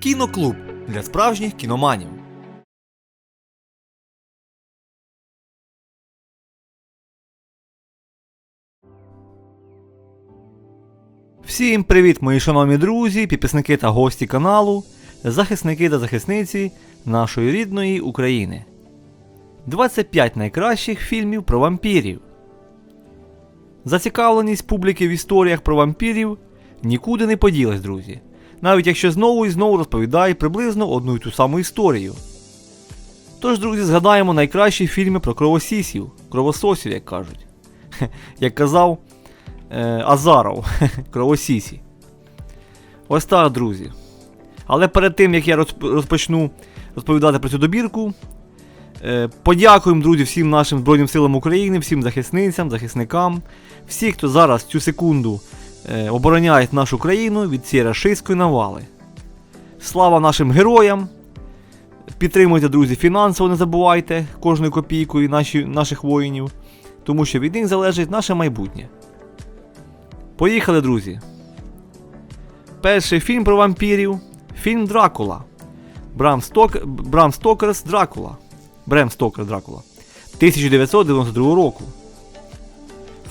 Кіноклуб для справжніх кіноманів. Всім привіт, мої шановні друзі, підписники та гості каналу, захисники та захисниці нашої рідної України. 25 найкращих фільмів про вампірів. Зацікавленість публіки в історіях про вампірів нікуди не поділась, друзі. Навіть якщо знову і знову розповідає приблизно одну й ту саму історію. Тож, друзі, згадаємо найкращі фільми про кровосісів, кровососів, як кажуть. Як казав е, Азаров, кровосісі. Ось так, друзі. Але перед тим, як я розпочну розповідати про цю добірку, е, подякуємо, друзі, всім нашим Збройним силам України, всім захисницям, захисникам, всі, хто зараз цю секунду обороняють нашу країну від цієї рашистської навали. Слава нашим героям! Підтримуйте, друзі, фінансово не забувайте кожною копійкою наші, наших воїнів, тому що від них залежить наше майбутнє. Поїхали, друзі. Перший фільм про вампірів фільм Дракула. Брам, Сток... Брам Стокерс Дракула. Брем Стокер Дракула. 1992 року.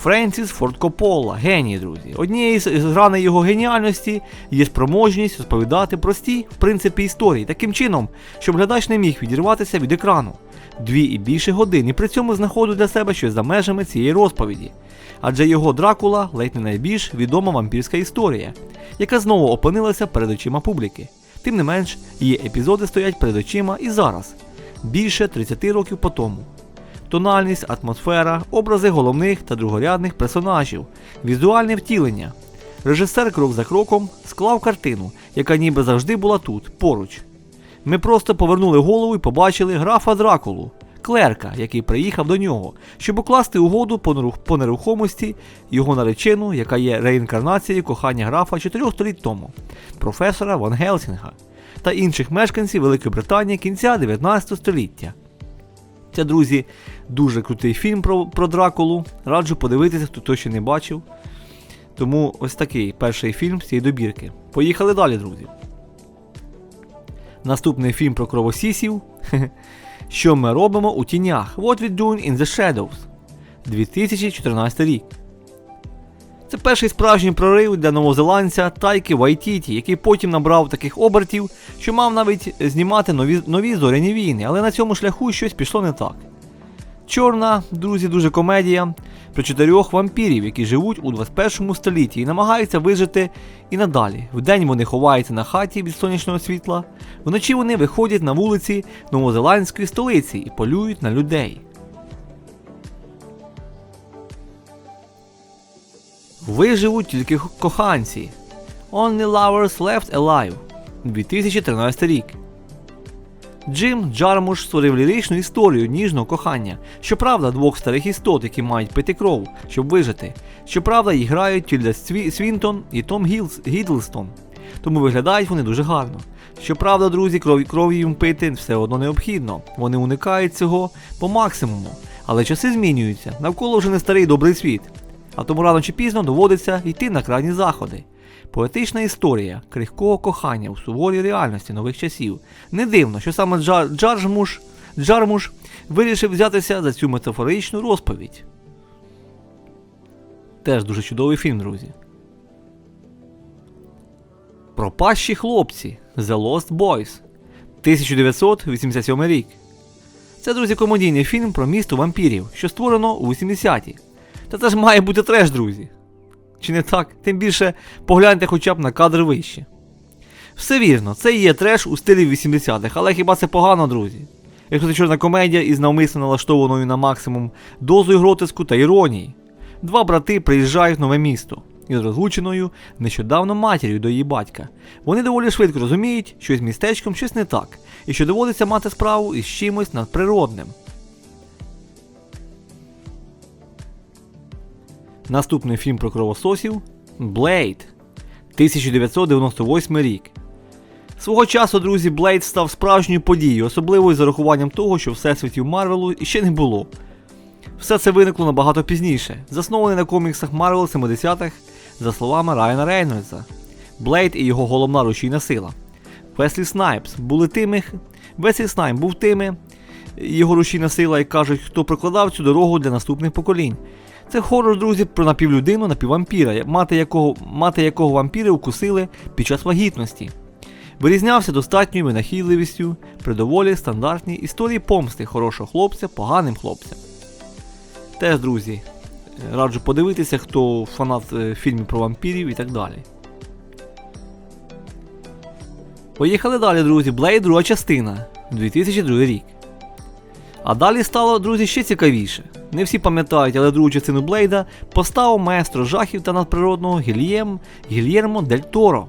Френсіс Форд Коппола, геній, друзі. Однією з граней його геніальності є спроможність розповідати прості, в принципі, історії, таким чином, щоб глядач не міг відірватися від екрану. Дві і більше годин і при цьому знаходив для себе щось за межами цієї розповіді. Адже його Дракула ледь не найбільш відома вампірська історія, яка знову опинилася перед очима публіки. Тим не менш, її епізоди стоять перед очима і зараз, більше 30 років по тому тональність, атмосфера, образи головних та другорядних персонажів, візуальне втілення. Режисер крок за кроком склав картину, яка ніби завжди була тут, поруч. Ми просто повернули голову і побачили графа Дракулу, клерка, який приїхав до нього, щоб укласти угоду по нерухомості його наречену, яка є реінкарнацією кохання графа чотирьох століть тому, професора Ван Гелсінга та інших мешканців Великої Британії кінця 19 століття. Це, друзі, дуже крутий фільм про, про Дракулу. Раджу подивитися, хто то ще не бачив. Тому ось такий перший фільм з цієї добірки. Поїхали далі, друзі. Наступний фільм про кровосісів. Що ми робимо у тінях? What we doing in the shadows. 2014 рік. Це перший справжній прорив для новозеландця Тайки Вайтіті, який потім набрав таких обертів, що мав навіть знімати нові, нові зоряні війни, але на цьому шляху щось пішло не так. Чорна, друзі, дуже комедія про чотирьох вампірів, які живуть у 21 столітті і намагаються вижити і надалі. Вдень вони ховаються на хаті від сонячного світла, вночі вони виходять на вулиці новозеландської столиці і полюють на людей. Виживуть тільки коханці. Only Lovers Left Alive 2013 рік. Джим Джармуш створив ліричну історію ніжного кохання. Щоправда, двох старих істот, які мають пити кров, щоб вижити. Щоправда, їх грають Тільда Свінтон і Том Гілс... Гідлстон. Тому виглядають вони дуже гарно. Щоправда, друзі, кров... крові їм пити все одно необхідно. Вони уникають цього по максимуму. Але часи змінюються. Навколо вже не старий добрий світ. А тому рано чи пізно доводиться йти на крайні заходи. Поетична історія крихкого кохання у суворій реальності нових часів. Не дивно, що саме Джар... Джармуш... Джармуш вирішив взятися за цю метафоричну розповідь. Теж дуже чудовий фільм, друзі. Пропащі хлопці The Lost Boys 1987 рік. Це, друзі, комедійний фільм про місто вампірів, що створено у 80-ті. Та це ж має бути треш, друзі. Чи не так? Тим більше погляньте хоча б на кадр вище. Все вірно, це є треш у стилі 80-х, але хіба це погано, друзі? Якщо це чорна комедія із навмисно налаштованою на максимум дозою гротиску та іронії. Два брати приїжджають в нове місто із розлученою нещодавно матір'ю до її батька. Вони доволі швидко розуміють, що з містечком щось не так, і що доводиться мати справу із чимось надприродним. Наступний фільм про кровососів Блейд 1998 рік. Свого часу, друзі, Блейд став справжньою подією, особливо з урахуванням того, що всесвітів Марвелу іще не було. Все це виникло набагато пізніше, заснований на коміксах Марвел 70-х, за словами Райана Рейнольдса. Блейд і його головна рушійна сила. Веслі Снайпс були тими. Веслі Снайп був тими, його рушійна сила, як кажуть, хто прокладав цю дорогу для наступних поколінь. Це хорор, друзі, про напівлюдину, напіввампіра, мати якого, мати якого вампіри укусили під час вагітності. Вирізнявся достатньою винахідливістю при доволі стандартній історії помсти хорошого хлопця поганим хлопцям. Теж, друзі, раджу подивитися, хто фанат е, фільмів про вампірів і так далі. Поїхали далі, друзі. Блейд друга частина 2002 рік. А далі стало, друзі, ще цікавіше. Не всі пам'ятають, але другу частину Блейда поставив маестро жахів та надприродного Гільєм, Гільєрмо Дель Торо.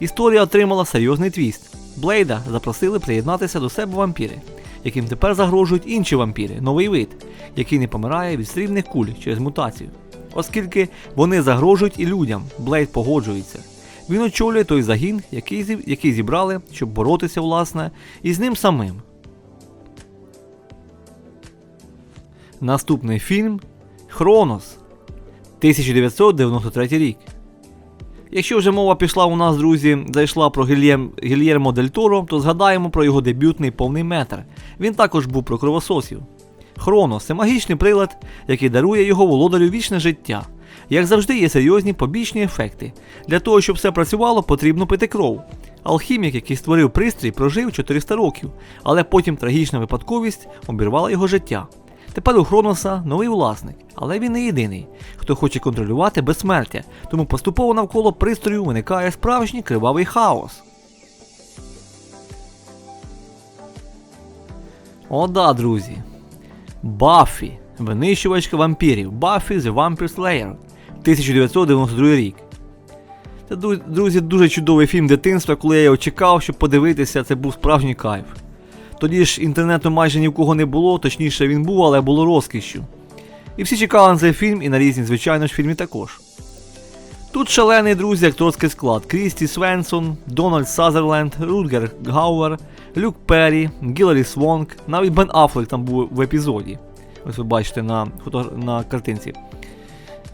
Історія отримала серйозний твіст. Блейда запросили приєднатися до себе вампіри, яким тепер загрожують інші вампіри, новий вид, який не помирає від срібних куль через мутацію. Оскільки вони загрожують і людям, Блейд погоджується. Він очолює той загін, який, який зібрали, щоб боротися, власне, із ним самим. Наступний фільм Хронос 1993 рік. Якщо вже мова пішла у нас, друзі, зайшла про Гільєм, Гільєрмо Дель Торо, то згадаємо про його дебютний повний метр. Він також був про кровососів. Хронос це магічний прилад, який дарує його володарю вічне життя. Як завжди, є серйозні побічні ефекти. Для того, щоб все працювало, потрібно пити кров. Алхімік, який створив пристрій, прожив 400 років, але потім трагічна випадковість обірвала його життя. Тепер у Хроноса новий власник, але він не єдиний, хто хоче контролювати безсмертя, тому поступово навколо пристрою виникає справжній кривавий хаос. О, да, друзі. Баффі, винищувачка вампірів. Баффі The Vampire Slayer 1992 рік. Це, друзі, дуже чудовий фільм дитинства, коли я його чекав, щоб подивитися, це був справжній кайф. Тоді ж інтернету майже ні в кого не було, точніше він був, але було розкішшю. І всі чекали на цей фільм і на різні, звичайно ж, фільми також. Тут шалений друзі, акторський склад: Крісті Свенсон, Дональд Сазерленд, Рутгер Гауер, Люк Перрі, Гіларі Свонг, навіть Бен Аффлек там був в епізоді. Ось ви бачите на, фото... на картинці.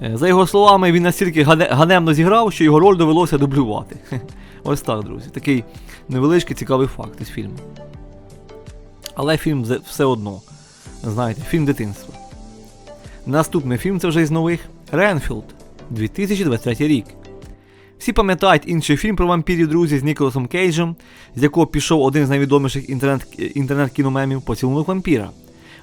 Е, За його словами, він настільки гане- ганебно зіграв, що його роль довелося дублювати. Ось так, друзі. Такий невеличкий цікавий факт із фільму. Але фільм все одно. Знаєте, фільм дитинства. Наступний фільм це вже із нових Ренфілд 2023 рік. Всі пам'ятають інший фільм про вампірів, друзі, з Ніколасом Кейджем, з якого пішов один з найвідоміших інтернет- інтернет-кіномемів поцілунок вампіра.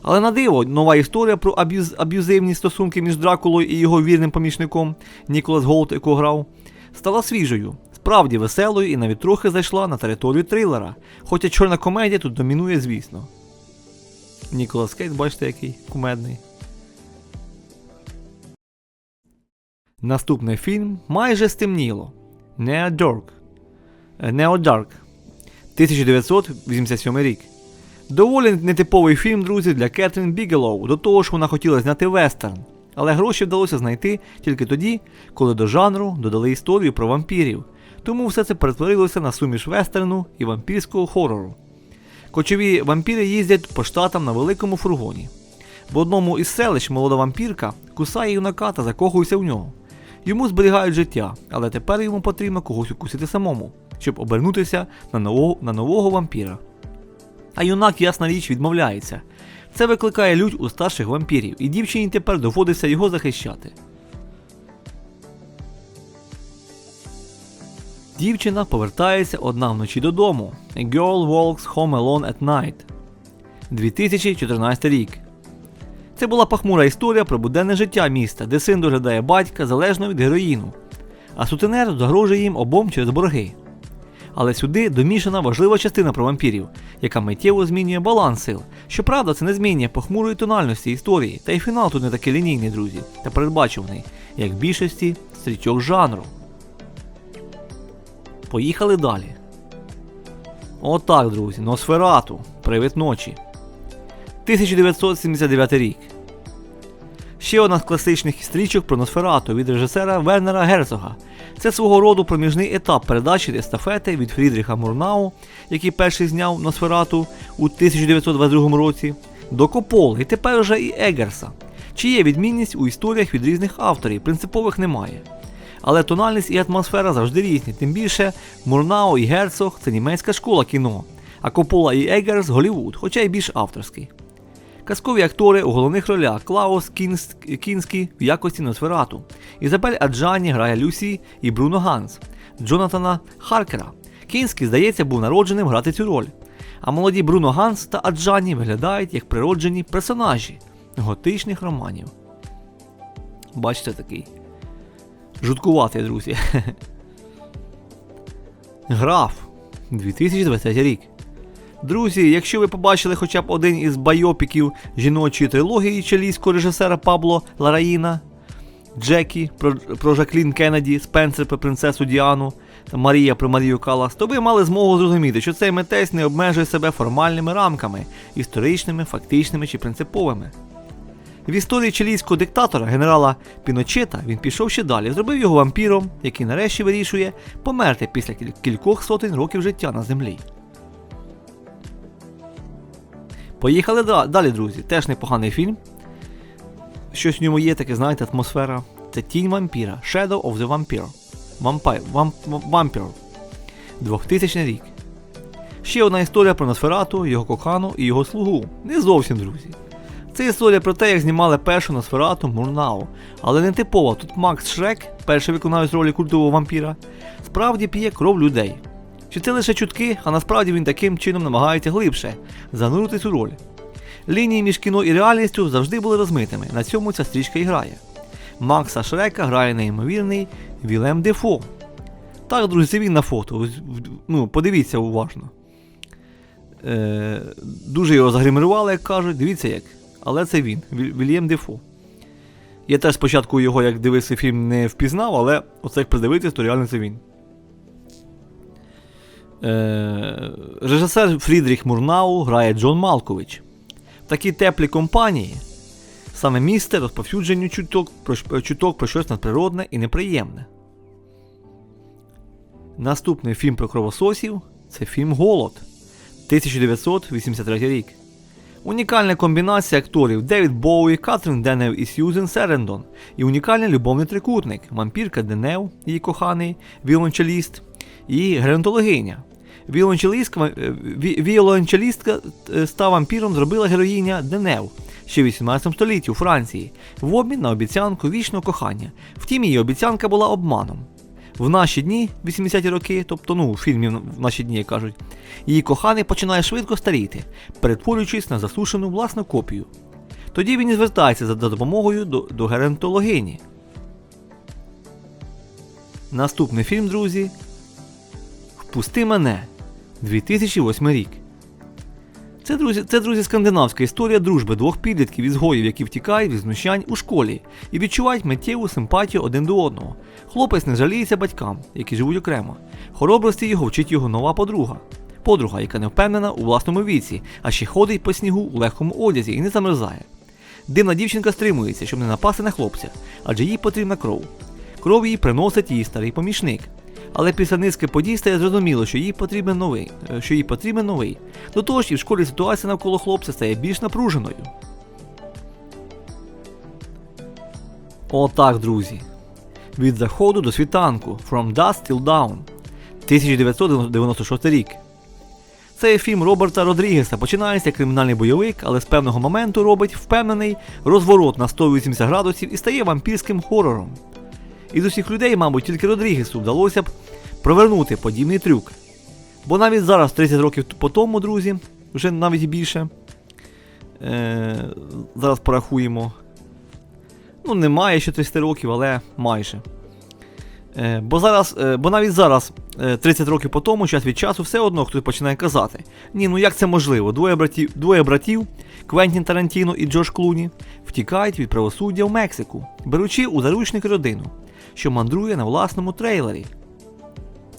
Але на диво, нова історія про аб'юз, аб'юзивні стосунки між Дракулою і його вірним помічником Ніколас Голд, якого грав, стала свіжою, справді веселою і навіть трохи зайшла на територію трилера. Хоча чорна комедія тут домінує, звісно. Ніколас Кейдж, бачите, який кумедний. Наступний фільм майже стемніло. Neo Dark. 1987 рік. Доволі нетиповий фільм, друзі, для Кетрін Бігелоу. До того ж, вона хотіла зняти вестерн. Але гроші вдалося знайти тільки тоді, коли до жанру додали історію про вампірів. Тому все це перетворилося на суміш вестерну і вампірського хорору. Кочові вампіри їздять по штатам на великому фургоні. В одному із селищ молода вампірка кусає юнака та закохується в нього. Йому зберігають життя, але тепер йому потрібно когось укусити самому, щоб обернутися на нового, на нового вампіра. А юнак, ясна річ, відмовляється. Це викликає лють у старших вампірів, і дівчині тепер доводиться його захищати. Дівчина повертається одна вночі додому. A girl walks home alone at night. 2014 рік. Це була похмура історія про буденне життя міста, де син доглядає батька залежно від героїну, а сутенер загрожує їм обом через борги. Але сюди домішана важлива частина про вампірів, яка миттєво змінює баланс сил. Щоправда, це не змінює похмурої тональності історії, та й фінал тут не такий лінійний, друзі, та передбачуваний, як в більшості стрічок жанру. Поїхали далі. Отак, друзі, Носферату. Привид ночі. 1979 рік. Ще одна з класичних стрічок про Носферату від режисера Вернера Герцога. Це свого роду проміжний етап передачі естафети від Фрідріха Мурнау, який перший зняв Носферату у 1922 році, до Кополи і тепер уже і Егерса. Чи є відмінність у історіях від різних авторів, принципових немає. Але тональність і атмосфера завжди різні, тим більше Мурнау і Герцог це німецька школа кіно, а Копола і Еггерс Голівуд, хоча й більш авторський. Казкові актори у головних ролях Клаус Кінс... Кінський в якості Носферату, Ізабель Аджані грає Люсі і Бруно Ганс, Джонатана Харкера. Кінський, здається, був народженим грати цю роль. А молоді Бруно Ганс та Аджані виглядають як природжені персонажі готичних романів. Бачите такий. Жуткуватий, друзі. Граф 2020 рік. Друзі, якщо ви побачили хоча б один із байопіків жіночої трилогії чилійського режисера Пабло Лараїна, Джекі про, про Жаклін Кеннеді, Спенсер про принцесу Діану та Марія про Марію Калас, то ви мали змогу зрозуміти, що цей митець не обмежує себе формальними рамками, історичними, фактичними чи принциповими. В історії чилійського диктатора генерала Піночета він пішов ще далі, зробив його вампіром, який нарешті вирішує померти після кількох сотень років життя на землі. Поїхали далі, друзі. Теж непоганий фільм. Щось в ньому є таке, знаєте, атмосфера. Це тінь вампіра. Shadow of the Vampire. Vampire. Vampire. 2000 рік. Ще одна історія про Носферату, його кохану і його слугу. Не зовсім, друзі. Це історія про те, як знімали першу Носферату Мурнау. Але не типова. Тут Макс Шрек, перший виконавець ролі культового вампіра, справді п'є кров людей. Чи це лише чутки, а насправді він таким чином намагається глибше занурити цю роль. Лінії між кіно і реальністю завжди були розмитими. На цьому ця стрічка і грає. Макса Шрека грає неймовірний Вілем Дефо. Так, друзі, він на фото. Ну, подивіться уважно. Е, дуже його загримірували, як кажуть, дивіться як. Але це він, Віль- Вільям Дефо. Я теж спочатку його, як дивився фільм, не впізнав, але оце як придивитись, то реально це він. Е, режисер Фрідріх Мурнау грає Джон Малкович. В такій теплій компанії саме місце розповсюдженню чуток про, чуток про щось надприродне і неприємне. Наступний фільм про кровососів це фільм Голод 1983 рік. Унікальна комбінація акторів Девід Боуї, Катрін Денев і Сьюзен Серендон. І унікальний любовний трикутник вампірка Денев, її коханий, віолончеліст і геронтологиня. Віолончелістка, е, ві- віолончелістка е, ста вампіром зробила героїня Денев ще в 18 столітті у Франції в обмін на обіцянку вічного кохання. Втім, її обіцянка була обманом. В наші дні, 80-ті роки, тобто ну, в фільмі в наші дні як кажуть, її коханий починає швидко старіти, перетворюючись на засушену власну копію. Тоді він і звертається за допомогою до, до геронтологині. Наступний фільм, друзі. Впусти мене 2008 рік. Це друзі, це друзі скандинавська історія дружби двох підлітків ізгоїв, які втікають від знущань у школі і відчувають миттєву симпатію один до одного. Хлопець не жаліється батькам, які живуть окремо. Хоробрості його вчить його нова подруга. Подруга, яка не впевнена у власному віці, а ще ходить по снігу у легкому одязі і не замерзає. Дивна дівчинка стримується, щоб не напасти на хлопця, адже їй потрібна кров. Кров їй приносить її старий помічник. Але після низки подій стає зрозуміло, що їй потрібен новий, е, що їй потрібен новий. До того ж, і в школі ситуація навколо хлопця стає більш напруженою. Отак, друзі. Від заходу до світанку From Dusk Till Dawn 1996 рік. Цей фільм Роберта Родрігеса починається як кримінальний бойовик, але з певного моменту робить впевнений розворот на 180 градусів і стає вампірським хорором. Із усіх людей, мабуть, тільки Родрігесу вдалося б провернути подібний трюк. Бо навіть зараз, 30 років по тому, друзі, вже навіть більше. Е, зараз порахуємо. Ну, немає ще 30 років, але майже. Е, бо зараз, е, бо навіть зараз, е, 30 років по тому, час від часу, все одно хтось починає казати: ні, ну як це можливо? Двоє братів, двоє братів Квентін Тарантіно і Джош Клуні втікають від правосуддя в Мексику, беручи у заручник родину, що мандрує на власному трейлері.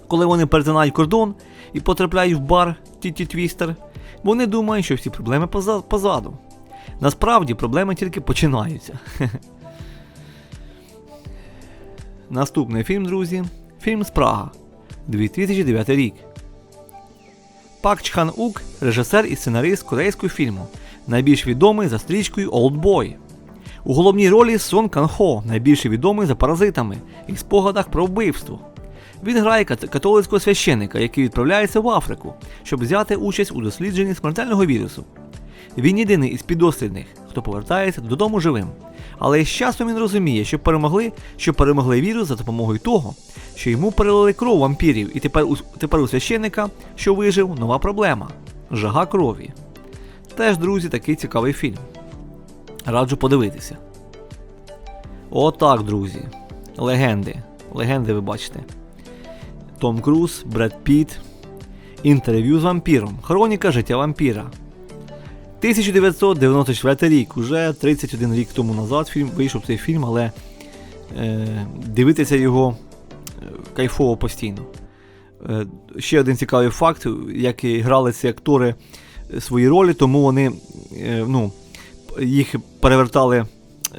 Коли вони перетинають кордон і потрапляють в бар Тіті Твістер, вони думають, що всі проблеми позаду. Насправді проблеми тільки починаються. Наступний фільм, друзі. Фільм Спрага 2009 рік. Пак Чхан Ук режисер і сценарист корейського фільму, найбільш відомий за стрічкою Boy. У головній ролі Сон Канхо, найбільше відомий за паразитами і спогадах про вбивство. Він грає католицького священика, який відправляється в Африку, щоб взяти участь у дослідженні смертельного вірусу. Він єдиний із підослідних, хто повертається додому живим. Але з часом він розуміє, що перемогли, що перемогли вірус за допомогою того, що йому перелили кров вампірів, і тепер у, тепер у священника, що вижив, нова проблема жага крові. Теж, друзі, такий цікавий фільм. Раджу подивитися. Отак, друзі. Легенди. Легенди ви бачите. Том Круз, Бред Піт. Інтерв'ю з вампіром. Хроніка життя вампіра. 1994 рік, уже 31 рік тому назад фільм, вийшов цей фільм, але е, дивитися його е, кайфово постійно. Е, ще один цікавий факт, як і грали ці актори свої ролі, тому вони е, ну, їх перевертали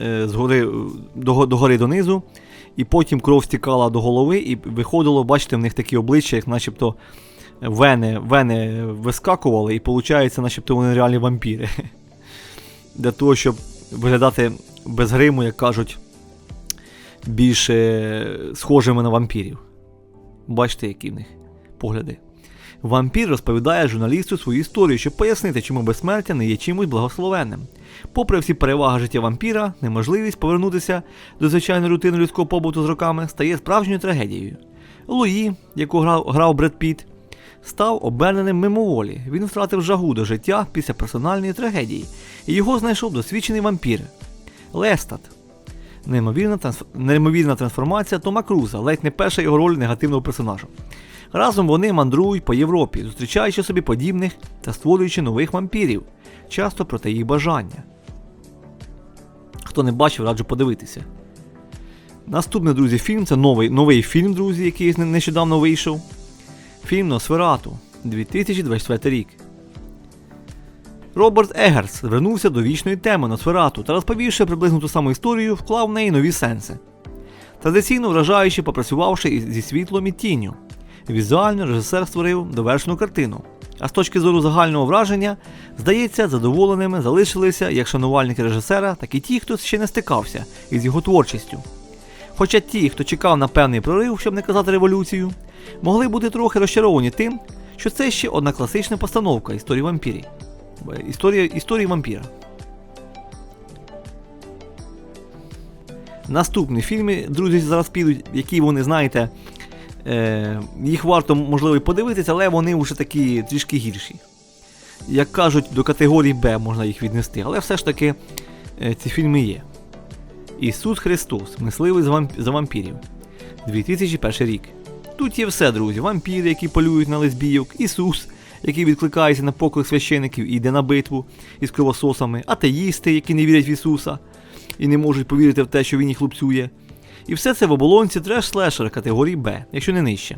е, згори до, гори донизу, і потім кров стікала до голови, і виходило, бачите, в них такі обличчя, як начебто вени, вени вискакували, і виходить, начебто вони реальні вампіри. Для того, щоб виглядати без гриму, як кажуть, більш е, схожими на вампірів. Бачите, які в них погляди. Вампір розповідає журналісту свою історію, щоб пояснити, чому безсмертя не є чимось благословенним. Попри всі переваги життя вампіра, неможливість повернутися до звичайної рутини людського побуту з роками стає справжньою трагедією. Луї, яку грав, грав Бред Піт, став оберненим мимоволі. Він втратив жагу до життя після персональної трагедії, і його знайшов досвідчений вампір Лестат. Неймовірна, трансф... неймовірна трансформація Тома Круза, ледь не перша його роль негативного персонажа. Разом вони мандрують по Європі, зустрічаючи собі подібних та створюючи нових вампірів, часто проти їх бажання. Хто не бачив, раджу подивитися. Наступний, друзі, фільм це новий, новий фільм, друзі, який нещодавно вийшов. Фільм Носферату 2024 рік. Роберт Егерс звернувся до вічної теми Носферату та розповівши приблизно ту саму історію, вклав в неї нові сенси. Традиційно вражаючи, попрацювавши зі світлом і тінню. Візуально режисер створив довершену картину. А з точки зору загального враження, здається, задоволеними залишилися як шанувальники режисера, так і ті, хто ще не стикався із його творчістю. Хоча ті, хто чекав на певний прорив, щоб не казати революцію, могли бути трохи розчаровані тим, що це ще одна класична постановка історії вампірів. Історія, історії вампіра. Наступні фільми, друзі, зараз підуть, які вони, знаєте, е, їх варто, можливо, і подивитися, але вони вже такі трішки гірші. Як кажуть, до категорії Б можна їх віднести, але все ж таки е, ці фільми є. Ісус Христос, мисливий за, вампірів. 2001 рік. Тут є все, друзі. Вампіри, які полюють на лесбійок, Ісус, який відкликається на поклик священиків і йде на битву із кровососами, атеїсти, які не вірять в Ісуса і не можуть повірити в те, що він їх лупцює. І все це в оболонці треш-слешера категорії Б, якщо не нижче.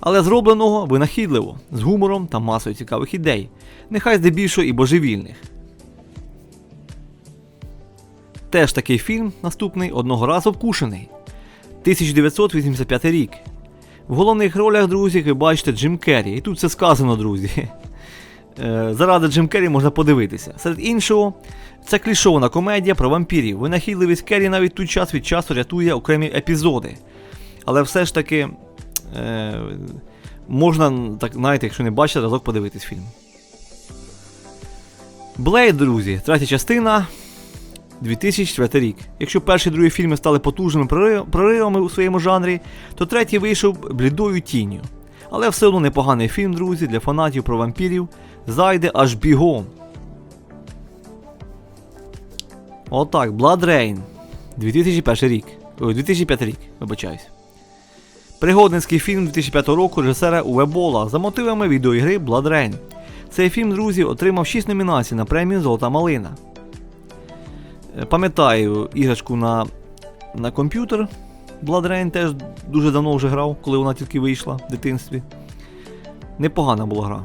Але зробленого винахідливо, з гумором та масою цікавих ідей, нехай здебільшого і божевільних. Теж такий фільм, наступний одного разу вкушений. 1985 рік. В головних ролях, друзі, ви бачите Джим Керрі. І тут все сказано, друзі. Е, Заради Джим Керрі можна подивитися. Серед іншого, це клішована комедія про вампірів. Винахідливість Керрі навіть тут час від часу рятує окремі епізоди. Але все ж таки е, можна, так, знаєте, якщо не бачите, разок подивитись фільм. Блейд, друзі, третя частина. 2004 рік. Якщо перші і другі фільми стали потужними проривами у своєму жанрі, то третій вийшов блідою тінню. Але все одно непоганий фільм, друзі, для фанатів про вампірів зайде аж бігом. Отак, Blood Rain. 2001 рік. Ой, 2005 рік, вибачаюсь. Пригодницький фільм 2005 року режисера Уве Бола за мотивами відеоігри Blood Rain. Цей фільм, друзі, отримав 6 номінацій на премію Золота малина. Е, Пам'ятаю іграшку на, на комп'ютер. Blood Rain теж дуже давно вже грав, коли вона тільки вийшла в дитинстві. Непогана була гра.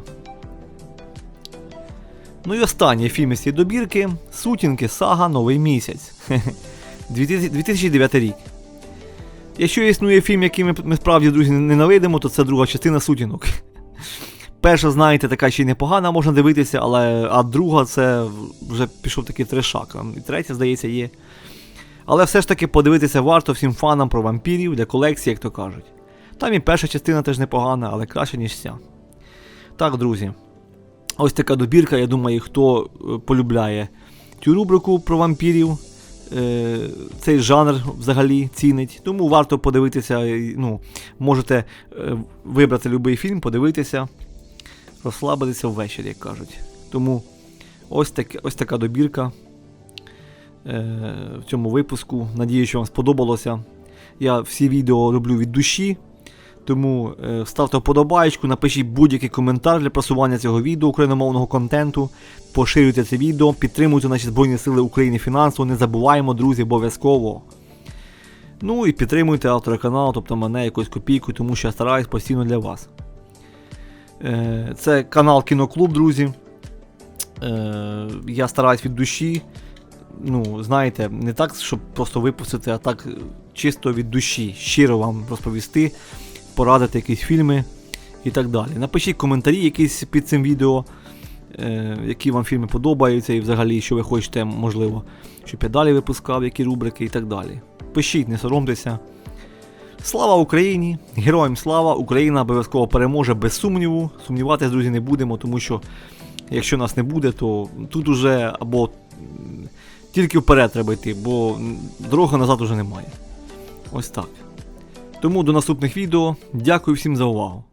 Ну і останній фільм із цієї добірки Сутінки Сага Новий місяць. 2009 рік. Якщо існує фільм, який ми, ми справді, друзі, ненавидимо, то це друга частина сутінок. Перша, знаєте, така ще й непогана, можна дивитися, але а друга це вже пішов такий трешак. І третя, здається, є Але все ж таки подивитися варто всім фанам про вампірів для колекції, як то кажуть. Там і перша частина теж непогана, але краще, ніж ця. Так, друзі. Ось така добірка. Я думаю, хто е, полюбляє цю рубрику про вампірів, е, цей жанр взагалі цінить. Тому варто подивитися. Ну, можете е, вибрати будь-який фільм, подивитися, розслабитися ввечері, як кажуть. Тому ось, таке, ось така добірка в цьому випуску. Надію, що вам сподобалося. Я всі відео роблю від душі. Тому е, ставте вподобайку, напишіть будь-який коментар для просування цього відео україномовного контенту. Поширюйте це відео, підтримуйте наші Збройні Сили України фінансово. Не забуваємо, друзі, обов'язково. Ну і підтримуйте автора каналу, тобто мене якусь копійку, тому що я стараюсь постійно для вас. Е, це канал Кіноклуб, друзі. Е, я стараюсь від душі. Ну, знаєте, не так, щоб просто випустити, а так чисто від душі, щиро вам розповісти, порадити якісь фільми і так далі. Напишіть коментарі якісь під цим відео, е, які вам фільми подобаються, і взагалі, що ви хочете, можливо, щоб я далі випускав, які рубрики і так далі. Пишіть, не соромтеся. Слава Україні! Героям слава! Україна обов'язково переможе без сумніву. Сумніватися, друзі, не будемо, тому що якщо нас не буде, то тут уже або тільки вперед треба йти, бо дороги назад уже немає. Ось так. Тому до наступних відео. Дякую всім за увагу.